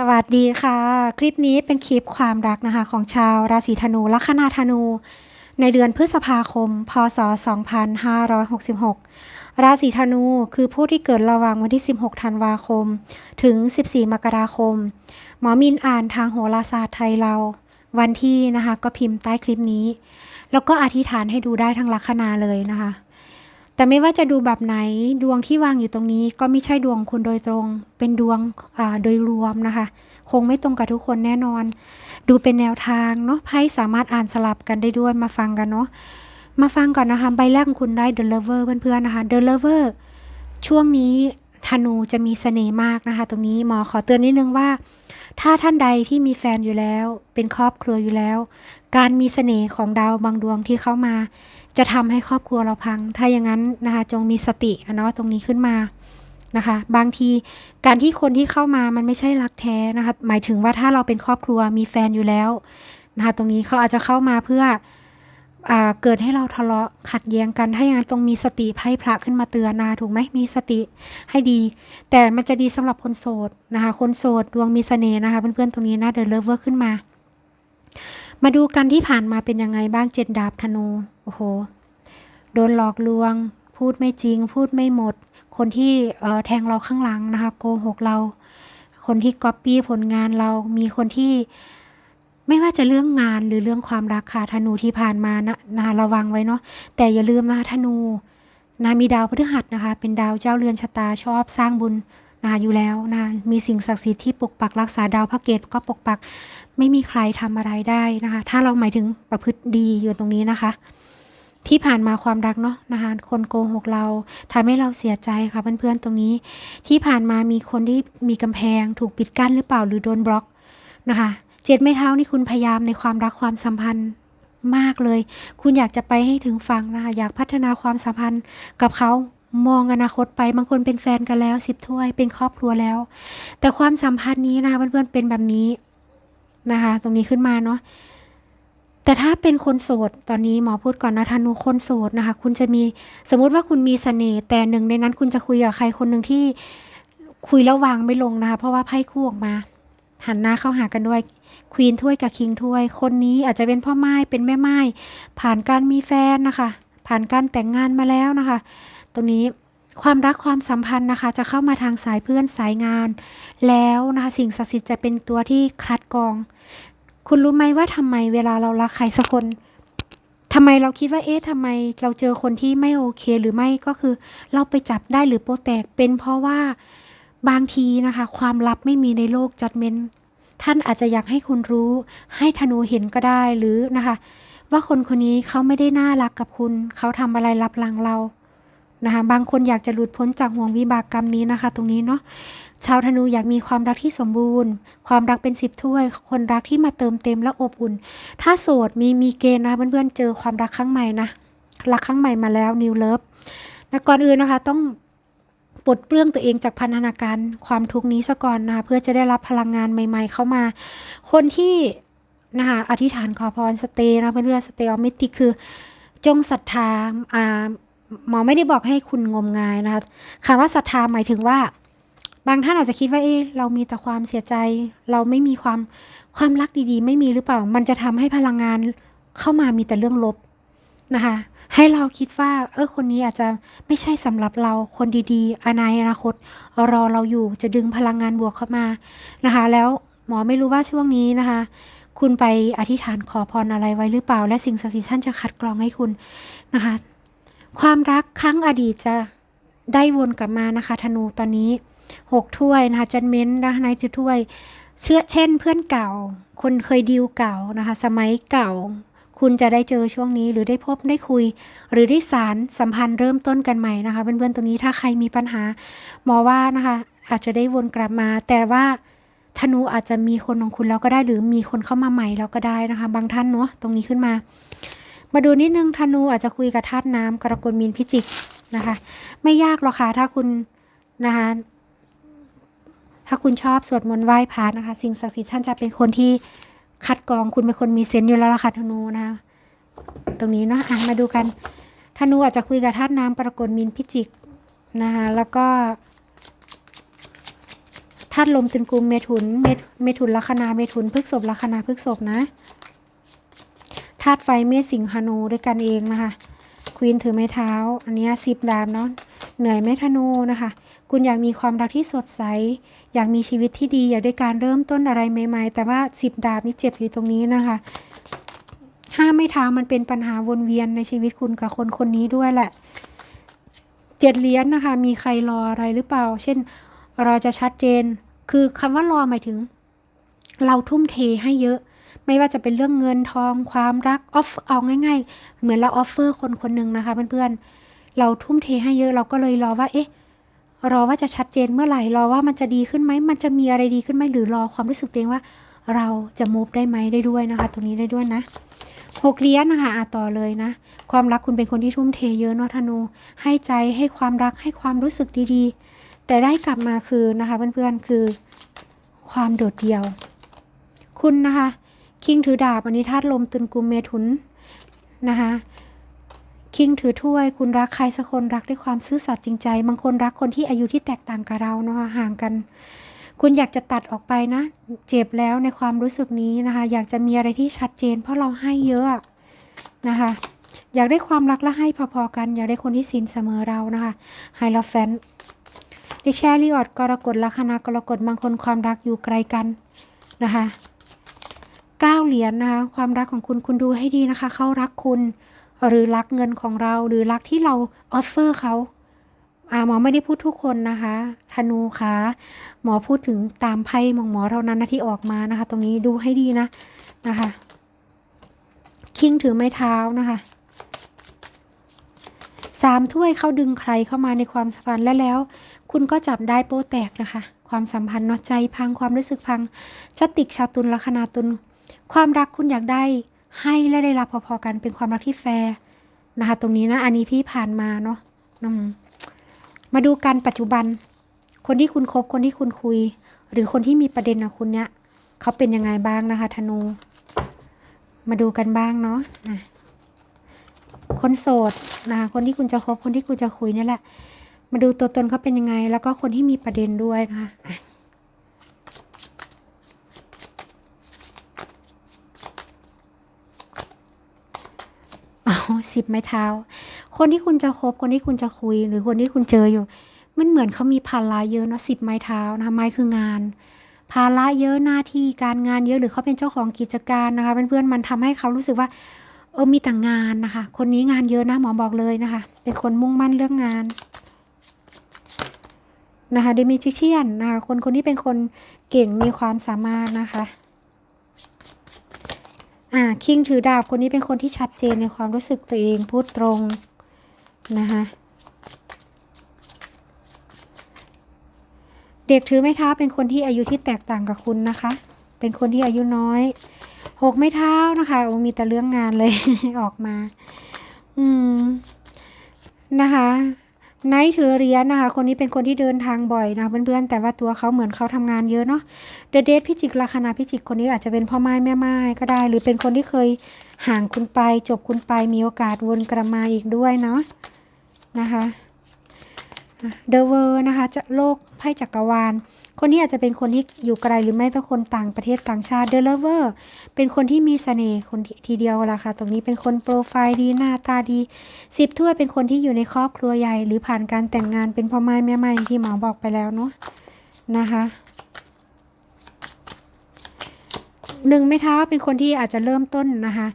สวัสดีค่ะ คลิปนี้เป็นคลิปความรักนะคะ ของชาวราศีธนูลัคนาธนู ในเดือนพฤษภาคม พศ 2566 ราศีธนูคือผู้ที่เกิดระหว่างวันที่ 16 ธันวาคม ถึง 14 มกราคม หมอมินอ่านทางโหราศาสตร์ไทยเรา วันที่นะคะ ก็พิมพ์ใต้คลิปนี้ แล้วก็อธิษฐานให้ดูได้ทั้งลัคนาเลยนะคะ แต่ไม่ว่าจะดูแบบไหนดวงที่วางอยู่ตรงนี้ ก็ไม่ใช่ดวงคุณโดยตรง เป็นดวงโดยรวมนะคะ คงไม่ตรงกับทุกคนแน่นอน ดูเป็นแนวทางเนาะไพ่สามารถอ่านสลับกันได้ด้วยมาฟังกันเนาะมาฟังก่อนนะคะ ใบแรกของคุณได้ The Lover เพื่อนๆนะคะ The Lover ช่วงนี้ธนูจะมีเสน่ห์มากนะคะ ตรงนี้หมอขอเตือนนิดนึงว่า ถ้าท่านใดที่มีแฟนอยู่แล้ว เป็นครอบครัวอยู่แล้ว การมีเสน่ห์ของดาวบางดวงที่เข้ามา จะทำให้ครอบครัวเราพัง ถ้าอย่างนั้นนะคะจงมีสติอะเนาะตรงนี้ขึ้นมานะคะ บางทีการที่คนที่เข้ามามันไม่ใช่รักแท้นะคะ หมายถึงว่าถ้าเราเป็นครอบครัวมีแฟนอยู่แล้วนะคะ ตรงนี้เขาอาจจะเข้ามาเพื่ออเกิดให้เราทะเลาะขัดแย้งกันถ้าอย่างนั้นตรงมีสติไพ่พระขึ้นมาเตือนนะถูกไหมมีสติให้ดี แต่มันจะดีสำหรับคนโสดนะคะ คนโสดดวงมีเสน่ห์นะคะ เพื่อนๆตรงนี้นะเดินเลเวอร์ขึ้นมา มาดูกันที่ผ่านมาเป็นยังไงบ้างเจ็ดดาบธนู โอ้โห โดนหลอกลวง พูดไม่จริง พูดไม่หมด คนที่เออแทงเราข้างหลังนะคะ โกหกเรา คนที่ก๊อปปี้ผลงานเรา มีคนที่ไม่ว่าจะเรื่องงานหรือเรื่องความรักค่ะธนูที่ผ่านมานะนะระวังไว้เนาะแต่อย่าลืมนะคะธนูนะมีดาวพฤหัสนะคะ เป็นดาวเจ้าเรือนชะตาชอบสร้างบุญนะคะอยู่แล้วนะมีสิ่งศักดิ์สิทธิ์ที่ปกปักรักษาดาวพระเกตก็ปกปัก ไม่มีใครทำอะไรได้นะคะ ถ้าเราหมายถึงประพฤติดีอยู่ตรงนี้นะคะ ที่ผ่านมาความรักเนาะนะคะคนโกหกเราทำให้เราเสียใจค่ะเพื่อนๆตรงนี้ ที่ผ่านมามีคนที่มีกำแพง ถูกปิดกั้นหรือเปล่าหรือโดนบล็อกนะคะเจ็ดไม้เท้านี่คุณพยายามในความรักความสัมพันธ์มากเลย คุณอยากจะไปให้ถึงฝั่งนะคะอยากพัฒนาความสัมพันธ์กับเขามองอนาคตไปบางคนเป็นแฟนกันแล้วสิบถ้วยเป็นครอบครัวแล้ว แต่ความสัมพันธ์นี้นะคะเพื่อนๆเป็นแบบนี้นะคะ ตรงนี้ขึ้นมาเนาะ แต่ถ้าเป็นคนโสดตอนนี้หมอพูดก่อนนะธนูคนโสดนะคะ คุณจะมีสมมุติว่าคุณมีเสน่ห์แต่หนึ่งในนั้นคุณจะคุยกับใครคนหนึ่งที่คุยแล้ววางไม่ลงนะคะ เพราะว่าไพ่คู่ออกมา หันหน้าเข้าหากันด้วยควีนถ้วยกับคิงถ้วย คนนี้อาจจะเป็นพ่อไม้เป็นแม่ไม้ผ่านการมีแฟนนะคะ ผ่านการแต่งงานมาแล้วนะคะ ตรงนี้ความรักความสัมพันธ์นะคะ จะเข้ามาทางสายเพื่อนสายงาน แล้วนะคะสิ่งศักดิ์สิทธิ์จะเป็นตัวที่คัดกรอง คุณรู้ไหมว่าทำไมเวลาเรารักใครสักคนทำไมเราคิดว่าเอ๊ะทำไมเราเจอคนที่ไม่โอเคหรือไม่ก็คือ เราไปจับได้หรือโปแตกเป็นเพราะว่าบางทีนะคะ ความลับไม่มีในโลกจัดเมนท่านอาจจะอยากให้คุณรู้ ให้ธนูเห็นก็ได้หรือนะคะ ว่าคนคนนี้เขาไม่ได้น่ารักกับคุณ เขาทำอะไรลับหลังเรานะคะ บางคนอยากจะหลุดพ้นจากห่วงวิบากกรรมนี้นะคะ ตรงนี้เนาะชาวธนูอยากมีความรักที่สมบูรณ์ ความรักเป็นสิบถ้วย คนรักที่มาเติมเต็มและอบอุ่น ถ้าโสดมีมีเกณฑ์นะเพื่อนๆเจอความรักครั้งใหม่นะ รักครั้งใหม่มาแล้วนิวเลิฟแต่ก่อนอื่นนะคะ ต้องปลดเปลื้องตัวเองจากพันธนาการความทุกข์นี้ซะก่อนนะคะเพื่อจะได้รับพลังงานใหม่ ๆ เข้ามา คนที่นะคะอธิษฐานขอพรสเตย์นะเพื่อนๆสเตย์ออมิติคือ จงศรัทธาอ่าหมอไม่ได้บอกให้คุณงมงายนะคะคำว่าศรัทธาหมายถึงว่า บางท่านอาจจะคิดว่าเอ๊ะเรามีแต่ความเสียใจ เราไม่มีความความรักดีๆ ไม่มีหรือเปล่า มันจะทำให้พลังงานเข้ามามีแต่เรื่องลบนะคะ ให้เราคิดว่า เออคนนี้อาจจะไม่ใช่สำหรับเราคนดีๆอนาอนาคต รอเราอยู่จะดึงพลังงานบวกเข้ามานะคะ แล้วหมอไม่รู้ว่าช่วงนี้นะคะ คุณไปอธิษฐานขอพรอะไรไว้หรือเปล่า และสิ่งศักดิ์สิทธิ์ท่านจะคัดกรองให้คุณนะคะ ความรักครั้งอดีตจะได้วนกลับมานะคะ ธนูตอนนี้ หกถ้วยนะคะจันเม้นนะคะในถือถ้วย เชื่อเช่นเพื่อนเก่า คนเคยดีลเก่านะคะ สมัยเก่า คุณจะได้เจอช่วงนี้หรือได้พบได้คุย หรือได้สารสัมพันธ์เริ่มต้นกันใหม่นะคะเพื่อนๆตรงนี้ถ้าใครมีปัญหาหมอว่านะคะ อาจจะได้วนกลับมา แต่ว่าธนูอาจจะมีคนของคุณแล้วก็ได้หรือมีคนเข้ามาใหม่แล้วก็ได้นะคะ บางท่านเนาะตรงนี้ขึ้นมา มาดูนิดนึงธนูอาจจะคุยกับธาตุน้ำกรกฎมีนพิจิกนะคะ ไม่ยากหรอกค่ะถ้าคุณนะคะ ถ้าคุณชอบสวดมนต์ไหว้พระนะคะ สิ่งศักดิ์สิทธิ์ท่านจะเป็นคนที่คัดกรองคุณเป็นคนมีเซนต์อยู่แล้วล่ะค่ะธนูนะ ตรงนี้เนาะะมาดูกันธนูอาจจะคุยกับธาตุน้ำปรากฏมินพิจิกนะคะแล้วก็ธาตุลมเป็นกุมเมถุนเมเมถุนลัคนาเมถุนพฤกษบลัคนาพฤกษบนะธาตุไฟเมษสิงหานูด้วยกันเองนะคะ ควีนถือไม้เท้า อันนี้สิบดาบเนาะเหนื่อยไหม่ธนูนะคะ คุณอยากมีความรักที่สดใส อยากมีชีวิตที่ดี อยากได้การเริ่มต้นอะไรใหม่ ๆ แต่ว่าสิบดาบนี่เจ็บอยู่ตรงนี้นะคะห้าไม่เท้ามันเป็นปัญหาวนเวียนในชีวิตคุณกับคนคนนี้ด้วยแหละเจ็ดเหรียญนะคะ มีใครรออะไรหรือเปล่า เช่นเราจะชัดเจน คือคำว่ารอหมายถึง เราทุ่มเทให้เยอะ ไม่ว่าจะเป็นเรื่องเงินทองความรักออฟเอาง่าย ๆ เหมือนเราออฟเฟอร์คนคนหนึ่งนะคะเพื่อนๆเราทุ่มเทให้เยอะเราก็เลยรอว่าเอ๊ะรอว่าจะชัดเจนเมื่อไหร่รอว่ามันจะดีขึ้นไหมมันจะมีอะไรดีขึ้นไหมหรือรอความรู้สึกตัวเองว่า เราจะมูฟได้ไหมได้ด้วยนะคะ ตรงนี้ได้ด้วยนะหกเหรียญนะคะอะต่อเลยนะ ความรักคุณเป็นคนที่ทุ่มเทเยอะเนาะธนู ให้ใจให้ความรักให้ความรู้สึกดีๆ แต่ได้กลับมาคือนะคะเพื่อนๆคือความโดดเดี่ยว คุณนะคะ คิงถือดาบอันนี้ธาตุลมตุนกุมเมถุนนะคะคิงถือถ้วยคุณรักใครสักคนรักด้วยความซื่อสัตย์จริงใจ บางคนรักคนที่อายุที่แตกต่างกับเราเนาะห่างกัน คุณอยากจะตัดออกไปนะ เจ็บแล้วในความรู้สึกนี้นะคะ อยากจะมีอะไรที่ชัดเจน เพราะเราให้เยอะนะคะ อยากได้ความรักและให้พอๆกัน อยากได้คนที่สินเสมอเรานะคะไฮลอแฟนดิแชรี่ออดกรกฎลัคนากรกฎบางคนความรักอยู่ไกลกันนะคะ เก้าเหรียญนะคะความรักของคุณคุณดูให้ดีนะคะ เขารักคุณ หรือรักเงินของเรา หรือรักที่เราออฟเฟอร์เขาอาหมอไม่ได้พูดทุกคนนะคะธนูคะหมอพูดถึงตามไพ่มองหมอเท่านั้นนะที่ออกมานะคะ ตรงนี้ดูให้ดีนะนะคะคิงถือไม้เท้านะคะสามถ้วยเขาดึงใครเข้ามาในความสัมพันธ์และแล้ว คุณก็จับได้โป้แตกนะคะ ความสัมพันธ์เนาะใจพังความรู้สึกพังชติกชาตุลลัคนาตุล ความรักคุณอยากได้ให้และได้รับพอๆกันเป็นความรักที่แฟร์นะคะ ตรงนี้นะ อันนี้พี่ผ่านมาเนาะอืมาดูกันปัจจุบัน คนที่คุณคบคนที่คุณคุย หรือคนที่มีประเด็นกับคุณเนี่ยเขาเป็นยังไงบ้างนะคะ ธนู มาดูกันบ้างเนาะอะคนโสดนะคะคนที่คุณจะคบคนที่คุณจะคุยเนี่ยแหละ มาดูตัวตนเขาเป็นยังไง แล้วก็คนที่มีประเด็นด้วยนะคะอะอ๋อ สิบไม้เท้า คนที่คุณจะคบคนที่คุณจะคุย หรือคนที่คุณเจออยู่ มันเหมือนเขามีภาระเยอะเนาะสิบไม้เท้านะไม้คืองาน ภาระเยอะหน้าที่การงานเยอะหรือเขาเป็นเจ้าของกิจการนะคะเพื่อนๆมันทำให้เขารู้สึกว่าเออมีแต่งานนะคะ คนนี้งานเยอะนะหมอบอกเลยนะคะ เป็นคนมุ่งมั่นเรื่องงานนะคะเดมิจิเชียนนะคะคนคนนี้เป็นคนเก่งมีความสามารถนะคะ อ่าคิงถือดาบคนนี้เป็นคนที่ชัดเจนในความรู้สึกตัวเองพูดตรงนะคะเด็กถือไม้เท้าเป็นคนที่อายุที่แตกต่างกับคุณนะคะ เป็นคนที่อายุน้อยหกไม้เท้านะคะโอ้มีแต่เรื่องงานเลย ออกมา อืมนะคะ ไนท์ถือเหรียญนะคะ คนนี้เป็นคนที่เดินทางบ่อยนะเพื่อนๆ แต่ว่าตัวเขาเหมือนเขาทำงานเยอะเนาะ เดอะเดทพิจิกลัคนาพิจิกคนนี้อาจจะเป็นพ่อไม้แม่ไม้ก็ได้ หรือเป็นคนที่เคยห่างคุณไป จบคุณไปมีโอกาสวนกลับมาอีกด้วยเนาะนะคะ เดอะเวอร์นะคะจะโลกไพ่จักรวาล คนนี้อาจจะเป็นคนที่อยู่ไกลหรือไม่ก็คนต่างประเทศต่างชาติเดอะเลเวอร์เป็นคนที่มีเสน่ห์คนทีเดียวละค่ะ ตรงนี้เป็นคนโปรไฟล์ดีหน้าตาดีสิบถ้วยเป็นคนที่อยู่ในครอบครัวใหญ่ หรือผ่านการแต่งงานเป็นพ่อไม้แม่ไม้ที่หมอบอกไปแล้วเนาะนะคะหนึ่งไม่เท้าเป็นคนที่อาจจะเริ่มต้นนะคะ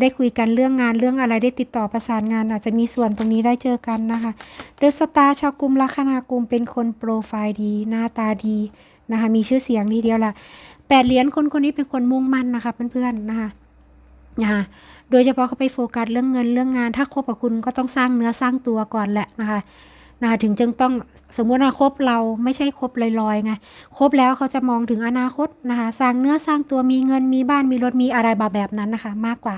ได้คุยกันเรื่องงานเรื่องอะไรได้ติดต่อประสานงาน อาจจะมีส่วนตรงนี้ได้เจอกันนะคะเดอะสตาร์ชาวกลุ่มลัคนากลุ่มเป็นคนโปรไฟล์ดี หน้าตาดีนะคะมีชื่อเสียงทีเดียวล่ะแปดเหรียญคนคนนี้เป็นคนมุ่งมั่นนะคะเพื่อนๆนะคะนะคะโดยเฉพาะเขาไปโฟกัสเรื่องเงินเรื่องงาน ถ้าคบกับคุณก็ต้องสร้างเนื้อสร้างตัวก่อนแหละนะคะ นะถึงจึงต้องสมมติว่าคบเราไม่ใช่คบลอยๆไงคบแล้วเขาจะมองถึงอนาคตนะคะสร้างเนื้อสร้างตัวมีเงินมีบ้านมีรถมีอะไรแบบนั้นนะคะ มากกว่า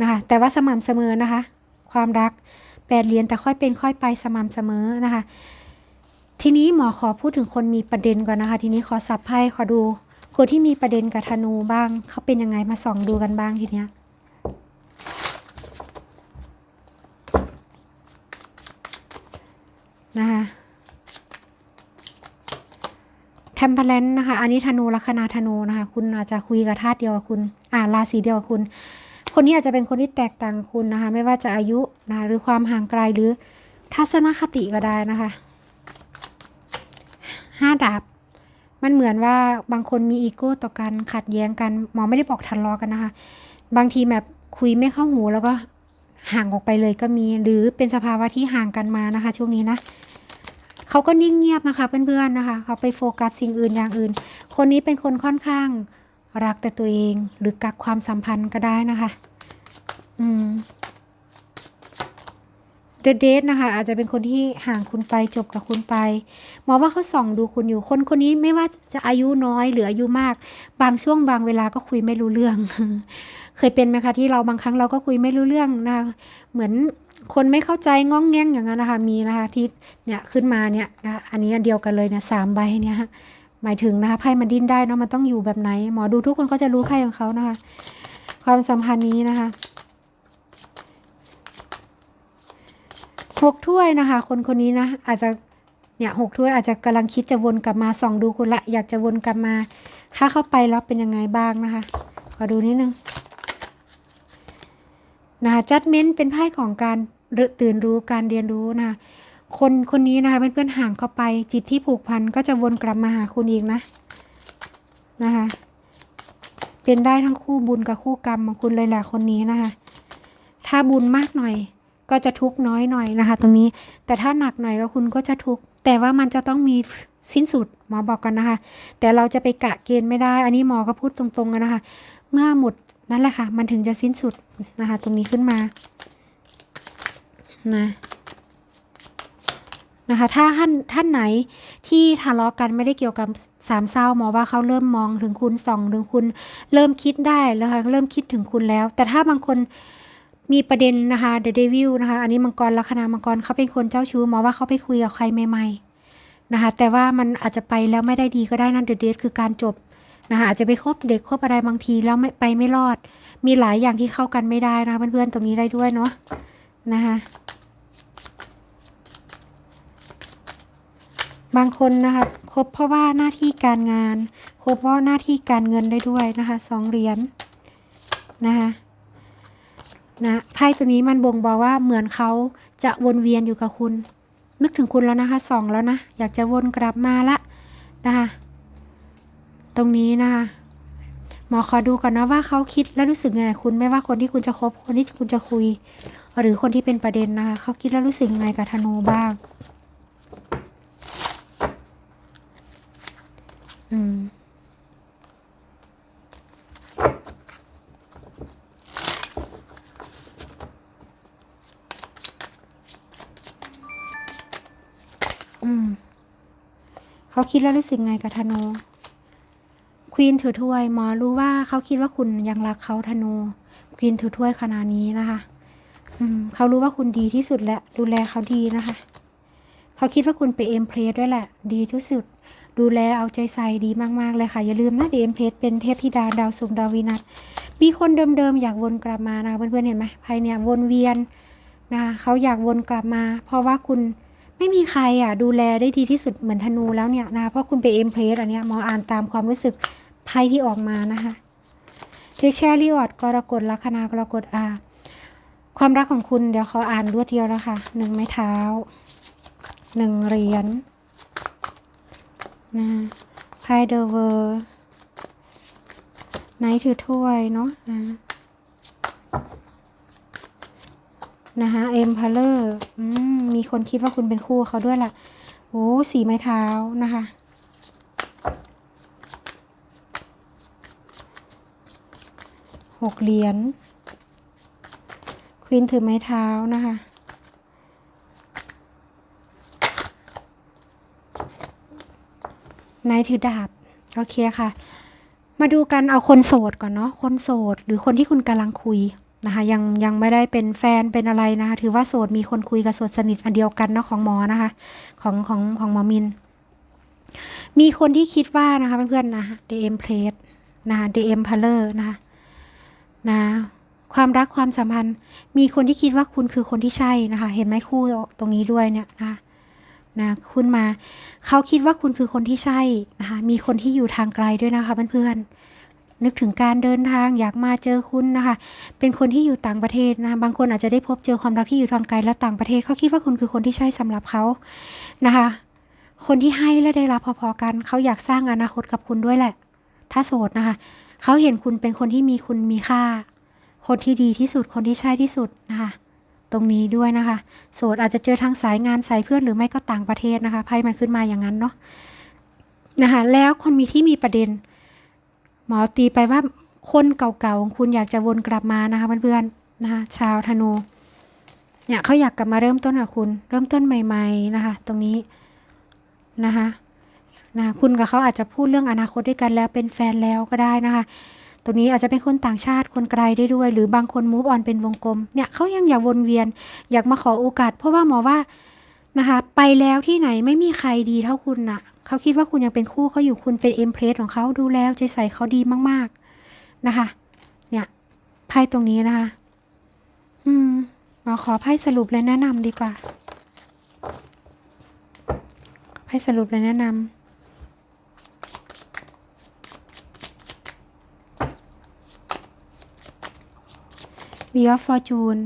นะคะแต่ว่าสม่ำเสมอนะคะ ความรักแปดเหรียญแต่ค่อยเป็นค่อยไปสม่ำเสมอนะคะ ทีนี้หมอขอพูดถึงคนมีประเด็นก่อนนะคะ ทีนี้ขอสับไพ่ขอดูคนที่มีประเด็นกับธนูบ้างเขาเป็นยังไงมาส่องดูกันบ้างทีเนี้ย นะคะมเพลนนะคะ อันนี้ธนูลัคนาธนูนะคะ คุณอาจจะคุยกับธาตุเดียวกับคุณ อ่าราศีเดียวกับคุณ คนนี้อาจจะเป็นคนที่แตกต่างคุณนะคะ ไม่ว่าจะอายุนะะหรือความห่างไกลหรือทัศนคติก็ได้นะคะห้าดาบมันเหมือนว่าบางคนมีอีโก้ต่อกันขัดแย้งกันหมอไม่ได้บอกทะเลาะกันนะคะ บางทีแบบคุยไม่เข้าหูแล้วก็ ห่างออกไปเลยก็มีหรือเป็นสภาวะที่ห่างกันมานะคะ ช่วงนี้นะเขาก็นิ่งเงียบนะคะเพื่อนๆนะคะ เขาไปโฟกัสสิ่งอื่นอย่างอื่น คนนี้เป็นคนค่อนข้างรักแต่ตัวเองหรือกักความสัมพันธ์ก็ได้นะคะ อืมเดเดทนะคะ อาจจะเป็นคนที่ห่างคุณไปจบกับคุณไปหมอว่าเขาส่องดูคุณอยู่คนคนนี้ไม่ว่าจะอายุน้อยหรืออายุมาก บางช่วงบางเวลาก็คุยไม่รู้เรื่อง เคยเป็นไหมคะที่เราบางครั้งเราก็คุยไม่รู้เรื่องนะคะเหมือนคนไม่เข้าใจง้องแง่งอย่างนั้นนะคะมีนะคะที่เนี่ยขึ้นมาเนี่ยนะอันนี้เดียวกันเลยเนี่ยสามใบเนี่ยหมายถึงนะคะไพ่มันดิ้นได้เนาะมันต้องอยู่แบบไหน หมอดูทุกคนก็จะรู้ไพ่ของเขานะคะ ความสัมพันธ์นี้นะคะหกถ้วยนะคะ คนคนนี้นะอาจจะเนี่ยหกถ้วยอาจจะกำลังคิดจะวนกลับมาส่องดูคุณละอยากจะวนกลับมา ถ้าเข้าไปแล้วเป็นยังไงบ้างนะคะขอดูนิดนึง นะจัดเม้นเป็นไพ่ของการตื่นรู้การเรียนรู้นะคนคนนี้นะคะเพื่อนๆห่างเข้าไป จิตที่ผูกพันก็จะวนกลับมาหาคุณอีกนะนะคะเป็นได้ทั้งคู่บุญกับคู่กรรมของคุณเลยแหละคนนี้นะคะ ถ้าบุญมากหน่อยก็จะทุกน้อยหน่อยนะคะ ตรงนี้แต่ถ้าหนักหน่อยก็คุณก็จะทุกแต่ว่ามันจะต้องมีสิ้นสุดหมอบอกกันนะคะ แต่เราจะไปกะเกณฑ์ไม่ได้ อันนี้หมอก็พูดตรงๆกันนะคะ เมื่อหมด นั่นแหละค่ะ มันถึงจะสิ้นสุดนะคะ ตรงนี้ขึ้นมานะนะคะ ถ้าท่านท่านไหนที่ทะเลาะกันไม่ได้เกี่ยวกับสามเศร้าหมอว่าเขาเริ่มมองถึงคุณส่องถึงคุณ เริ่มคิดได้แล้วค่ะเริ่มคิดถึงคุณแล้ว แต่ถ้าบางคนมีประเด็นนะคะ The Devil นะคะ อันนี้มังกรลัคนามังกรเขาเป็นคนเจ้าชู้หมอว่าเขาไปคุยกับใครใหม่ ๆ นะคะ แต่ว่ามันอาจจะไปแล้วไม่ได้ดีก็ได้นั่น The Date คือการจบ นะคะอาจจะไปคบเด็กคบอะไรบางทีแล้วไม่ไปไม่รอด มีหลายอย่างที่เข้ากันไม่ได้นะเพื่อนๆตรงนี้ได้ด้วยเนาะนะคะบางคนนะคะคบเพราะว่าหน้าที่การงานคบเพราะหน้าที่การเงินได้ด้วยนะคะสองเหรียญนะคะนะไพ่ตัวนี้มันบ่งบอกว่าเหมือนเขาจะวนเวียนอยู่กับคุณ นึกถึงคุณแล้วนะคะสองแล้วนะ อยากจะวนกลับมาละนะคะ รงนี้นะคะหมอขอดูก่อนนะว่าเขาคิดแล้วรู้สึกไงคุณไม่ว่าคนที่คุณจะคบคนที่คุณจะคุย หรือคนที่เป็นประเด็นนะคะเขาคิดแล้วรู้สึกไงกับธนูบ้างอืมอืมเขาคิดแล้วรู้สึกไงกับธนู ควีนถือถ้วยหมอรู้ว่าเขาคิดว่าคุณยังรักเขาธนูควีนถือถ้วยขนาดนี้นะคะ อืมเขารู้ว่าคุณดีที่สุดและดูแลเขาดีนะคะเขาคิดว่าคุณไปเอ็มเพลสด้วยแหละ ดีที่สุด ดูแลเอาใจใส่ดีมากๆเลยค่ะ อย่าลืมนะเดมเพลสเป็นเทพธิดาดาวสุกดาววินัสมีคนเดิมๆอยากวนกลับมานะคะเพื่อนๆเห็นไหมภายเนี่ยวนเวียนนะคะเขาอยากวนกลับมา เพราะว่าคุณไม่มีใครอะดูแลได้ดีที่สุดเหมือนธนูแล้วเนี่ยนะเพราะคุณไปเอ็มเพลสอันเนี้ยหมออ่านตามความรู้สึก ไพ่ที่ออกมานะคะเทเชอริออดกรกฎลัคนากรกฎอาความรักของคุณเดี๋ยวเขาอ่านรวดเดียวแล้วค่ะหนึ่งไม้เท้าหนึ่งเหรียญนะไพ่เดอเวอร์ไนท์ถือถ้วยเนาะนะนะคะเอ็มพาเลอร์มีคนคิดว่าคุณเป็นคู่เขาด้วยล่ะโอ้สีไม้เท้านะคะ หกเหรียญควีนถือไม้เท้านะคะนท์ถือดาบ โอเคค่ะ มาดูกันเอาคนโสดก่อนเนาะคนโสด หรือคนที่คุณกำลังคุยนะคะยังยังไม่ได้เป็นแฟนเป็นอะไรนะคะ ถือว่าโสดมีคนคุยกับโสดสนิทอันเดียวกันเนาะของหมอนะคะ ของของของหมอมิน มีคนที่คิดว่านะคะเพื่อนๆนะ DM Plate นะคะ DM p a l e r นะคะ นะ ความรักความสัมพันธ์ มีคนที่คิดว่าคุณคือคนที่ใช่นะคะ เห็นไหมคู่ตรงนี้ด้วยเนี่ยนะคะนะคุณมาเขาคิดว่าคุณคือคนที่ใช่นะคะ มีคนที่อยู่ทางไกลด้วยนะคะเพื่อนๆนึกถึงการเดินทางอยากมาเจอคุณนะคะ เป็นคนที่อยู่ต่างประเทศนะบางคนอาจจะได้พบเจอความรักที่อยู่ทางไกลและต่างประเทศเขาคิดว่าคุณคือคนที่ใช่สำหรับเขานะคะคนที่ให้และได้รับพอๆกัน เขาอยากสร้างอนาคตกับคุณด้วยแหละ ถ้าโสดนะคะ เขาเห็นคุณเป็นคนที่มีคุณมีค่า คนที่ดีที่สุดคนที่ใช่ที่สุดนะคะ ตรงนี้ด้วยนะคะ โสดอาจจะเจอทางสายงานสายเพื่อนหรือไม่ก็ต่างประเทศนะคะไพ่มันขึ้นมาอย่างนั้นเนาะนะคะแล้วคนมีที่มีประเด็น หมอตีไปว่าคนเก่าๆของคุณอยากจะวนกลับมานะคะเพื่อนๆนะคะชาวธนูเนี่ยเขาอยากกลับมาเริ่มต้นกับคุณ เริ่มต้นใหม่ ๆนะคะ ตรงนี้นะคะ นะคุณกับเขาอาจจะพูดเรื่องอนาคตด้วยกันแล้วเป็นแฟนแล้วก็ได้นะคะตรงนี้อาจจะเป็นคนต่างชาติคนไกลได้ด้วย หรือบางคนมูฟออนเป็นวงกลมเนี่ยเขายังอยากวนเวียน อยากมาขอโอกาส เพราะว่าหมอว่านะคะ ไปแล้วที่ไหนไม่มีใครดีเท่าคุณน่ะเขาคิดว่าคุณยังเป็นคู่เขาอยู่คุณเป็นเอ็มเพรสของเขาดูแล้วใจใส่เขาดีมากๆนะคะ เนี่ยไพ่ตรงนี้นะคะ อืมหมอขอไพ่สรุปและแนะนำดีกว่าไพ่สรุปและแนะนำ วีออฟฟอร์จูน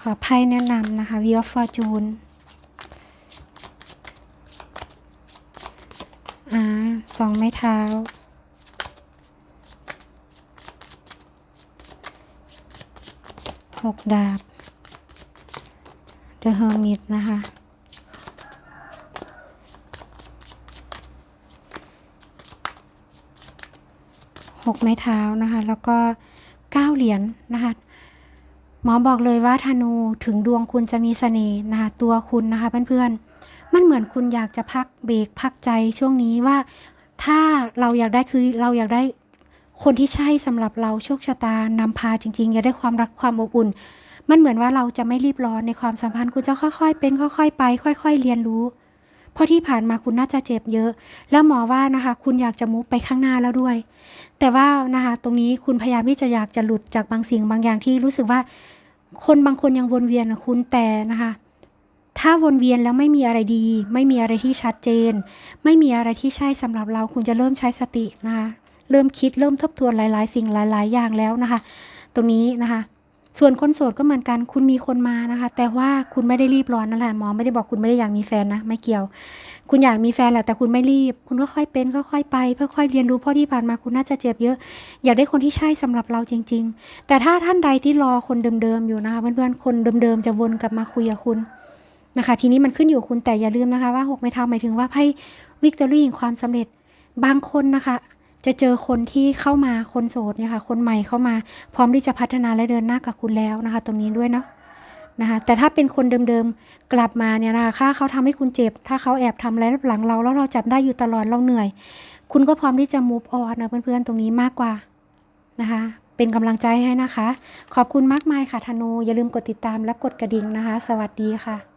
ขอไพ่แนะนำนะคะวีออฟฟอร์จูนอ่าสองไม้เท้า หกดาบเดอะเฮอร์มิตนะคะหกไม้เท้านะคะ แล้วก็ เก้าเหรียญนะคะหมอบอกเลยว่าธนูถึงดวงคุณจะมีเสน่ห์นะคะตัวคุณนะคะเพื่อนๆ มันเหมือนคุณอยากจะพักเบรกพักใจช่วงนี้ว่า ถ้าเราอยากได้คือเราอยากได้คนที่ใช่สำหรับเราโชคชะตานำพาจริงๆ อยากได้ความรักความอบอุ่น มันเหมือนว่าเราจะไม่รีบร้อนในความสัมพันธ์คุณจะค่อยๆ เป็นค่อย ๆ ไป ค่อย ๆ เรียนรู้ เพราะที่ผ่านมาคุณน่าจะเจ็บเยอะ แล้วหมอว่านะคะ คุณอยากจะมุฟไปข้างหน้าแล้วด้วย แต่ว่านะคะตรงนี้คุณพยายามที่จะอยากจะหลุดจากบางสิ่งบางอย่างที่รู้สึกว่า คนบางคนยังวนเวียนกับคุณแต่นะคะถ้าวนเวียนแล้วไม่มีอะไรดี ไม่มีอะไรที่ชัดเจน ไม่มีอะไรที่ใช่สำหรับเราคุณจะเริ่มใช้สตินะคะ เริ่มคิดเริ่มทบทวนหลาย ๆ สิ่งหลาย ๆ อย่างแล้วนะคะ ตรงนี้นะคะ ส่วนคนโสดก็เหมือนกัน คุณมีคนมานะคะ แต่ว่าคุณไม่ได้รีบร้อนนั่นแหละหมอไม่ได้บอกคุณไม่ได้อยากมีแฟนนะ ไม่เกี่ยว คุณอยากมีแฟนแหละแต่คุณไม่รีบ คุณก็ค่อยเป็นค่อยๆไปค่อยเรียนรู้เพราะที่ผ่านมาคุณน่าจะเจ็บเยอะ อยากได้คนที่ใช่สำหรับเราจริง ๆ แต่ถ้าท่านใดที่รอคนเดิมๆอยู่นะคะเพื่อนๆคนเดิมๆจะวนกลับมาคุยกับคุณนะคะ ทีนี้มันขึ้นอยู่คุณแต่อย่าลืมนะคะว่าหกไม้เท้าหมายถึงว่าไพ่วิกตอรี่แห่งความสำเร็จบางคนนะคะ จะเจอคนที่เข้ามาคนโสดเนี่ยค่ะ คนใหม่เข้ามา พร้อมที่จะพัฒนาและเดินหน้ากับคุณแล้วนะคะ ตรงนี้ด้วยเนาะนะคะแต่ถ้าเป็นคนเดิมๆกลับมาเนี่ยนะคะถ้าเขาทำให้คุณเจ็บ ถ้าเขาแอบทำอะไรหลังเราแล้วเราจับได้อยู่ตลอดเราเหนื่อย คุณก็พร้อมที่จะ move on นะเพื่อนๆตรงนี้มากกว่านะคะเป็นกำลังใจให้นะคะ ขอบคุณมากมายค่ะธนูอย่าลืมกดติดตามและกดกระดิ่งนะคะ สวัสดีค่ะ